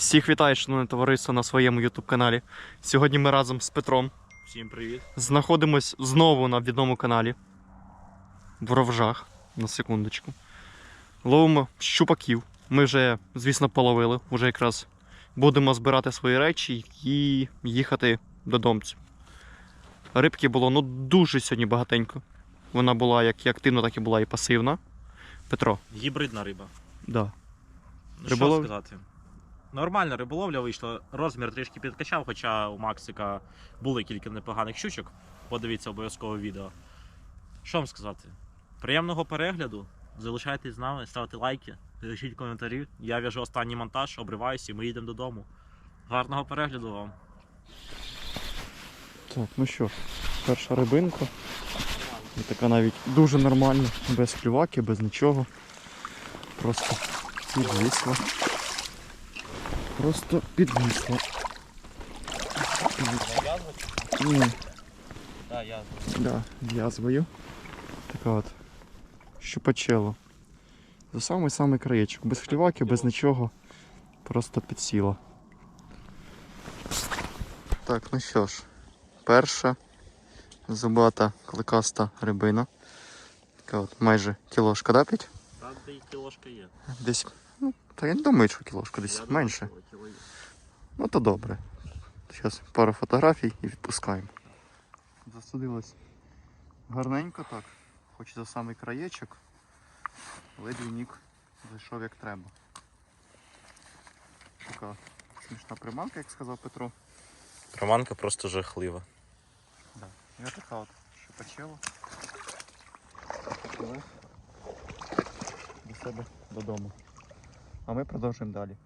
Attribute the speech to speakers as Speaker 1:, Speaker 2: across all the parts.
Speaker 1: Всіх вітаю, шановне товариство, на своєму YouTube каналі. Сьогодні ми разом з Петром
Speaker 2: Всім привіт.
Speaker 1: знаходимось знову на відомому каналі. В ровжах, на секундочку. Ловимо щупаків. Ми вже, звісно, половили. Уже якраз будемо збирати свої речі і їхати додому. Рибки було ну дуже сьогодні багатенько. Вона була як і активна, так і була і пасивна. Петро,
Speaker 2: Гібридна риба.
Speaker 1: да.
Speaker 2: Ну,
Speaker 1: Риболов-
Speaker 2: Що сказати? Нормальна риболовля вийшла. Розмір трішки підкачав, хоча у Максика були кілька непоганих щучок. Подивіться обов'язково відео. Що вам сказати? Приємного перегляду. Залишайтесь з нами, ставте лайки, пишіть коментарі. Я в'яжу останній монтаж, обриваюся і ми їдемо додому. Гарного перегляду вам.
Speaker 1: Так, ну що, перша рибинка. І така навіть дуже нормальна, без клюваки, без нічого. Просто підвисла. Просто підвисла. Ні,
Speaker 2: Так, я.
Speaker 1: да. Така от щупачело. За самий самий краєчок. Без клюваки, без нічого. Просто підсіла. Так, ну що ж, перша зубата кликаста рибина. Така от майже кілошка, да, Петь?
Speaker 2: Правда, і кілошка є.
Speaker 1: Десь. Та я не думаю, що кілошка, десь менше. Ну то добре. Зараз пару фотографій і відпускаємо. Засудилось гарненько так, хоч за самий краєчок, але двійник зайшов як треба. Така смішна приманка, як сказав Петро.
Speaker 2: Приманка просто жахлива.
Speaker 1: Да. Я така от щупачела. До себе додому. А ми продовжуємо далі.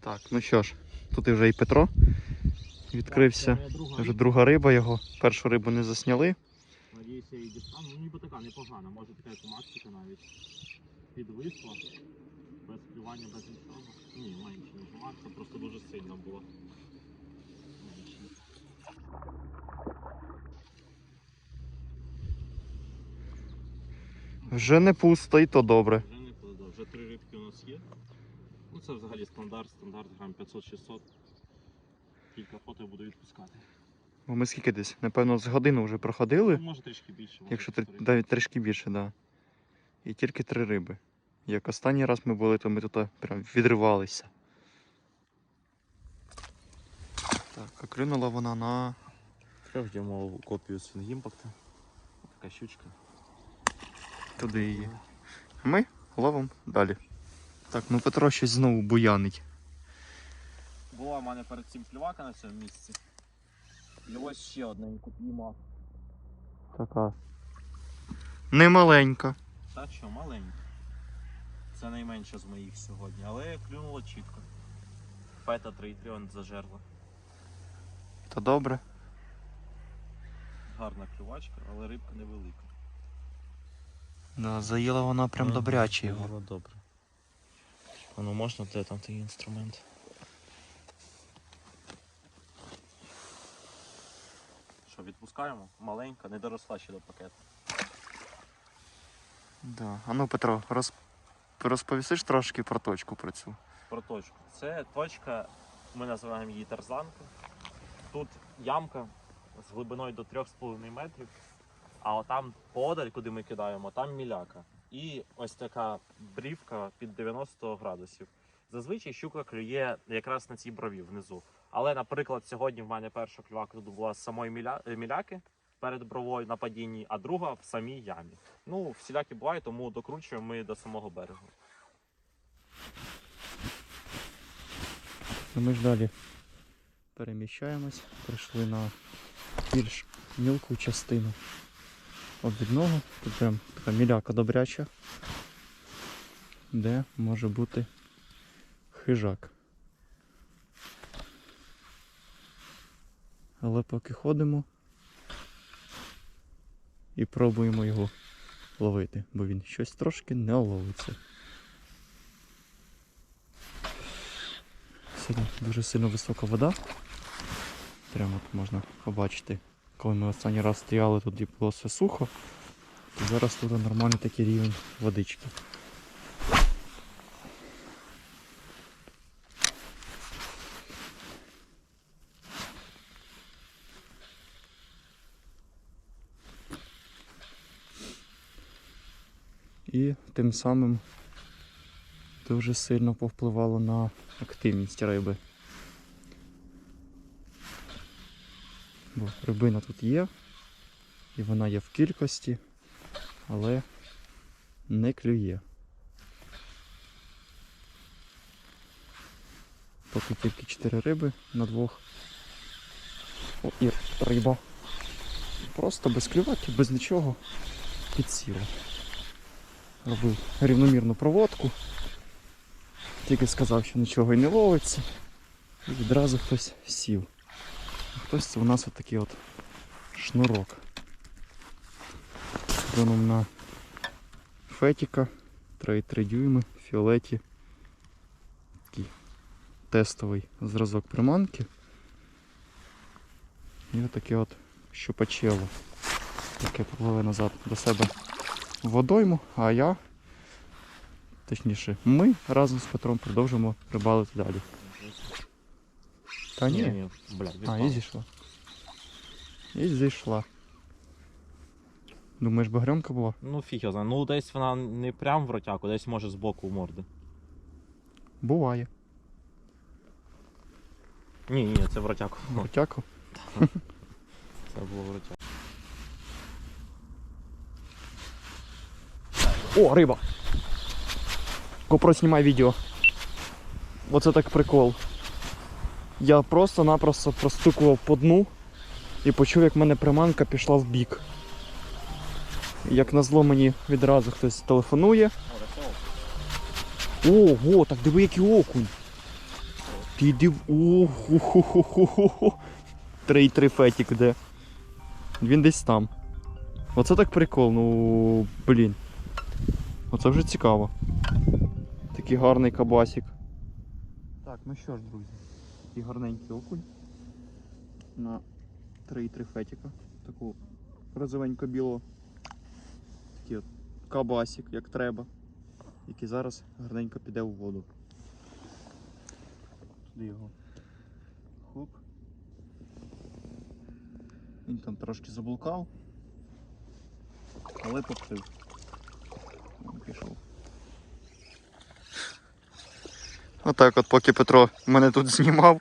Speaker 1: Так, ну що ж, тут і вже і Петро відкрився. Вже друга риба його. Першу рибу не засняли.
Speaker 2: Надіюся, я її дістану. Ну, ніби така може така як у Максика навіть. Підвисла. Без клювання, без нічого. Ні, менше, ніж у Макса, просто дуже сильно було. Менше.
Speaker 1: Вже не пусто, і то добре.
Speaker 2: Вже не кладу. Вже три рибки у нас є. Ну це взагалі стандарт, стандарт грам 500-600. Кілька фото буду відпускати.
Speaker 1: Бо ми скільки десь, напевно, з годину вже проходили.
Speaker 2: Ну, може трішки більше. може
Speaker 1: Якщо три, навіть трішки більше, так. Да. І тільки три риби. Як останній раз ми були, то ми тут прям відривалися. Так, клюнула вона на.
Speaker 2: Трьохдюймову копію свінгімпакта. Така щучка.
Speaker 1: туди її. Ми ловимо далі. Так, ну Петро щось знову буянить.
Speaker 2: Була в мене перед цим клювака на цьому місці. І ось ще одненьку піймав.
Speaker 1: Така. Немаленька.
Speaker 2: Та що, маленька. Це найменша з моїх сьогодні, але клюнуло чітко. Фета 3 тріон зажерла.
Speaker 1: То добре.
Speaker 2: Гарна клювачка, але рибка невелика.
Speaker 1: Да, заїла вона прям добряче його.
Speaker 2: Добре. А ну можна де там той інструмент? Що, відпускаємо? Маленька, не доросла ще до пакету.
Speaker 1: Да. А ну, Петро, роз... розповісиш трошки про точку про цю.
Speaker 2: Про точку. Це точка, ми називаємо її тарзанка. Тут ямка з глибиною до 3,5 метрів, а отам подаль, куди ми кидаємо, там міляка. І ось така брівка під 90 градусів. Зазвичай щука клює якраз на цій брові внизу. Але, наприклад, сьогодні в мене перша клювака тут була з самої міля... е, міляки перед бровою на падінні, а друга в самій ямі. Ну, всілякі буває, тому докручуємо ми до самого берегу.
Speaker 1: Ну, Ми ж далі переміщаємось, прийшли на більш мілку частину обідного. Тут прям така міляка добряча, де може бути хижак. Але поки ходимо і пробуємо його ловити, бо він щось трошки не ловиться. Сьогодні дуже сильно висока вода. Прямо от можна побачити, коли ми останній раз стояли, тут і було все сухо. То зараз тут нормальний такий рівень водички. І тим самим дуже сильно повпливало на активність риби. Бо рибина тут є, і вона є в кількості, але не клює. Поки тільки 4 риби на двох. О, і риба. Просто без клюваки, без нічого підсіла. Робив рівномірну проводку. Тільки сказав, що нічого і не ловиться. І відразу хтось сів. Хтось це у нас от такий от шнурок. Доном на фетіка 3,3 дюйми, фіолеті. Такий тестовий зразок приманки. І отаке от щупачело, яке попливе назад до себе водойму, а я, точніше, ми разом з Петром продовжимо рибалити далі. Та ні.
Speaker 2: блядь,
Speaker 1: А, і зійшла. І зійшла. Думаєш, багрянка була?
Speaker 2: Ну фіг його знає. Ну десь вона не прям в ротяку, десь може з боку в морди.
Speaker 1: Буває.
Speaker 2: Ні, ні, це в ротяку.
Speaker 1: Готяку.
Speaker 2: Це було в ротяку.
Speaker 1: О, риба! GoPro знімай відео. Оце так прикол. Я просто-напросто простукував по дну і почув, як в мене приманка пішла в бік. Як назло мені відразу хтось телефонує. Ого, так диви, який окунь. Ти див. Ого. Трей-три фетік де. Він десь там. Оце так прикол, ну блін. Оце вже цікаво. Такий гарний кабасик. Так, ну що ж, друзі, такий гарненький окунь. На 3,3 фетіка. Таку розовенько білого. Такий от кабасик, як треба. Який зараз гарненько піде у воду. Туди його. Хоп. Він там трошки заблукав. Але поплив. Він пішов. Отак от поки Петро мене тут знімав.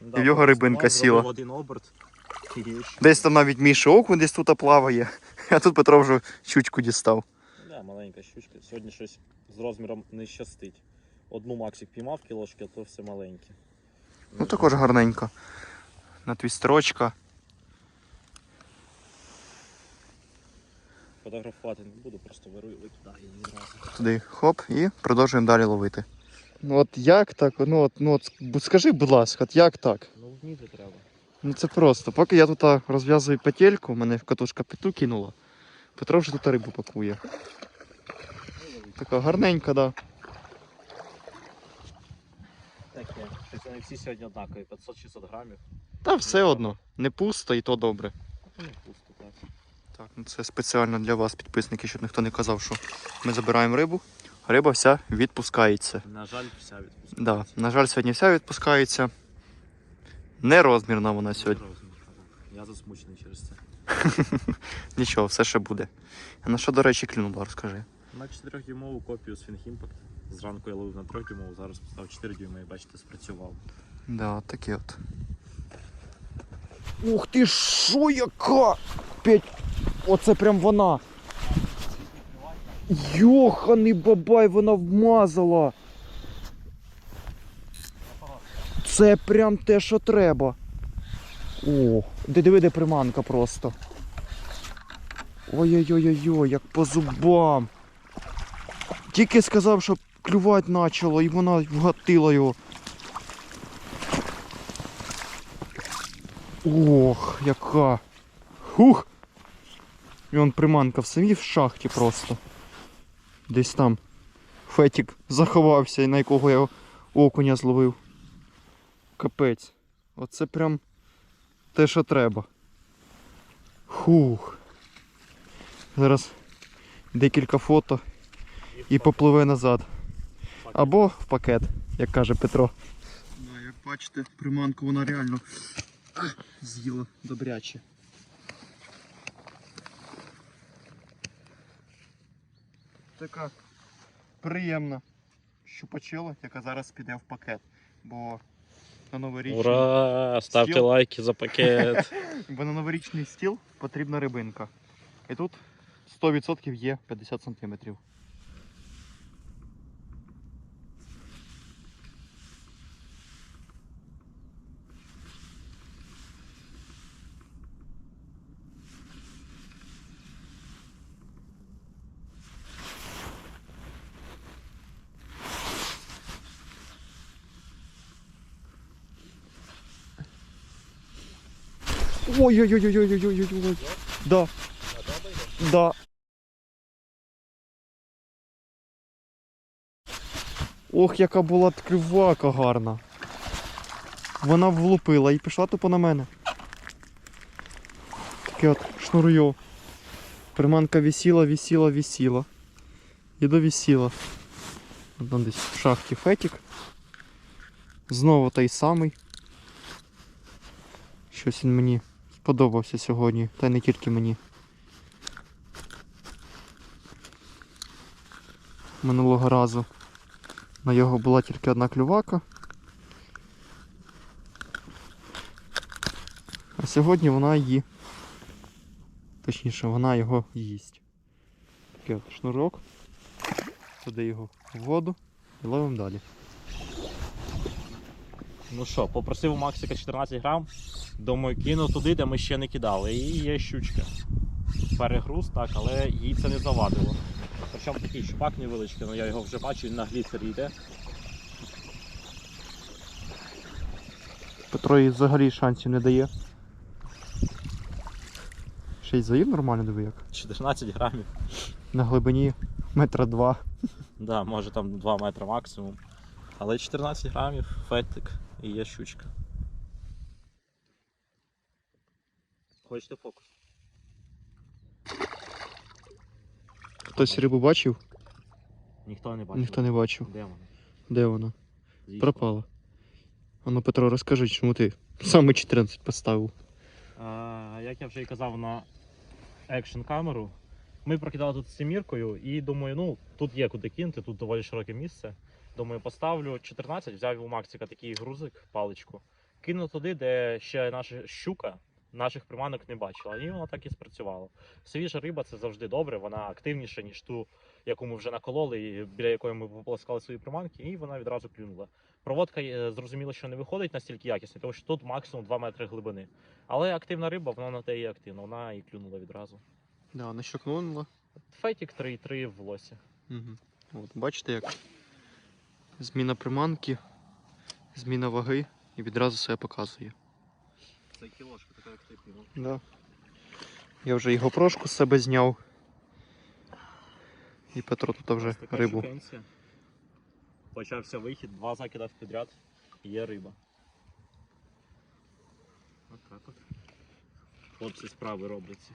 Speaker 2: Да,
Speaker 1: в його рибинка сіла.
Speaker 2: один оберт.
Speaker 1: Десь там навіть Міша окунь десь тут плаває. А тут Петро вже щучку дістав.
Speaker 2: Да, маленька щучка. Сьогодні щось з розміром не щастить. Одну Максик піймав кілошки, а то все маленьке.
Speaker 1: Ну також гарненько. На твістерочка.
Speaker 2: Фотографувати не буду, просто беру і викидаю її.
Speaker 1: Туди хоп і продовжуємо далі ловити. Ну от як так? Ну от, ну от скажи, будь ласка, от як так?
Speaker 2: Ну вміти треба.
Speaker 1: Ну це просто. Поки я тут розв'язую петельку, мене катушка пету кинула. Петро вже тут рибу пакує. Така гарненька, да.
Speaker 2: Таке. Щось вони всі сьогодні однакові, 500-600 грамів.
Speaker 1: Та все одно. Не пусто і то добре.
Speaker 2: Ну, не пусто, так.
Speaker 1: Так, ну це спеціально для вас, підписники, щоб ніхто не казав, що ми забираємо рибу. Риба вся відпускається.
Speaker 2: На жаль, вся відпускається.
Speaker 1: Да, на жаль, сьогодні вся відпускається. Нерозмірна вона сьогодні.
Speaker 2: Я засмучений через це.
Speaker 1: Нічого, все ще буде. А на що, до речі, клюнула, розкажи.
Speaker 2: На 4-дюймову копію з Impact. Зранку я ловив на 3 дюймову, зараз поставив 4 дюйми і бачите, спрацював.
Speaker 1: Да, такі от. Ух ти що яка! Петь, оце прям вона. Йоханий бабай, вона вмазала. Це прям те, що треба. О, диви, де приманка просто. Ой-ой-ой-ой, як по зубам. Тільки сказав, що клювати почало, і вона вгатила його. Ох, яка. Хух. І он приманка в самій в шахті просто. Десь там Фетік заховався, на якого я окуня зловив. Капець. Оце прям те, що треба. Хух. Зараз декілька фото і попливе назад. Або в пакет, як каже Петро. Як бачите, приманку вона реально з'їла добряче. Така приємна щупачила, яка зараз піде в пакет. Бо на новорічний,
Speaker 2: Ура! Ставте
Speaker 1: Стіл.
Speaker 2: лайки за пакет.
Speaker 1: бо на новорічний стіл потрібна рибинка. І тут 100% є 50 см. Ой-ой-ой-ой-ой-ой-ой-ой. Да. Да. Ох, яка була кривака гарна. Вона влупила і пішла тупо на мене. Таке от шнурйо. Приманка висіла, висіла, висіла. І довісіла. Там десь в шахті фетік. Знову той самий. Щось він мені сподобався сьогодні, та й не тільки мені. Минулого разу на його була тільки одна клювака. А сьогодні вона її. Точніше, вона його їсть. Такий от шнурок. Туди його в воду і ловимо далі.
Speaker 2: Ну що, попросив у Максика 14 грам. Думаю, кину туди, де ми ще не кидали. І є щучка. Перегруз, так, але їй це не завадило. Причому такий шпак невеличкий, ну я його вже бачу, він на гліцері йде.
Speaker 1: Петро їй взагалі шансів не дає. Ще й заїв нормально диви як.
Speaker 2: 14 грамів.
Speaker 1: На глибині метра два.
Speaker 2: Да, може там 2 метри максимум. Але 14 грамів, фетик і є щучка. Хочете фокус?
Speaker 1: Хтось рибу бачив?
Speaker 2: Ніхто не бачив.
Speaker 1: Ніхто не бачив.
Speaker 2: Де вона?
Speaker 1: Де вона?
Speaker 2: Зійшла.
Speaker 1: Пропала. А ну, Петро, розкажи, чому ти саме 14 поставив.
Speaker 2: А, як я вже і казав на екшн камеру, ми прокидали тут з сіміркою і думаю, ну тут є куди кинути, тут доволі широке місце. Думаю, поставлю 14, взяв у Максика такий грузик, паличку, кинув туди, де ще наша щука наших приманок не бачила. І воно так і спрацювало. Свіжа риба це завжди добре, вона активніша, ніж ту, яку ми вже накололи, і біля якої ми пополоскали свої приманки, і вона відразу клюнула. Проводка е, зрозуміло, що не виходить настільки якісно, тому що тут максимум 2 метри глибини. Але активна риба, вона на те і активна, вона і клюнула відразу.
Speaker 1: Да, вона щокнула.
Speaker 2: Фетік 3,3 в лосі.
Speaker 1: Угу. От, бачите, як зміна приманки, зміна ваги і відразу себе показує.
Speaker 2: Це кілошка така, як ти клюнув.
Speaker 1: Да. Я вже і гопрошку з себе зняв. І Петро тут вже
Speaker 2: Така
Speaker 1: рибу.
Speaker 2: шукенція. Почався вихід, два закида підряд, є риба. От так от. Хлопці справи робляться.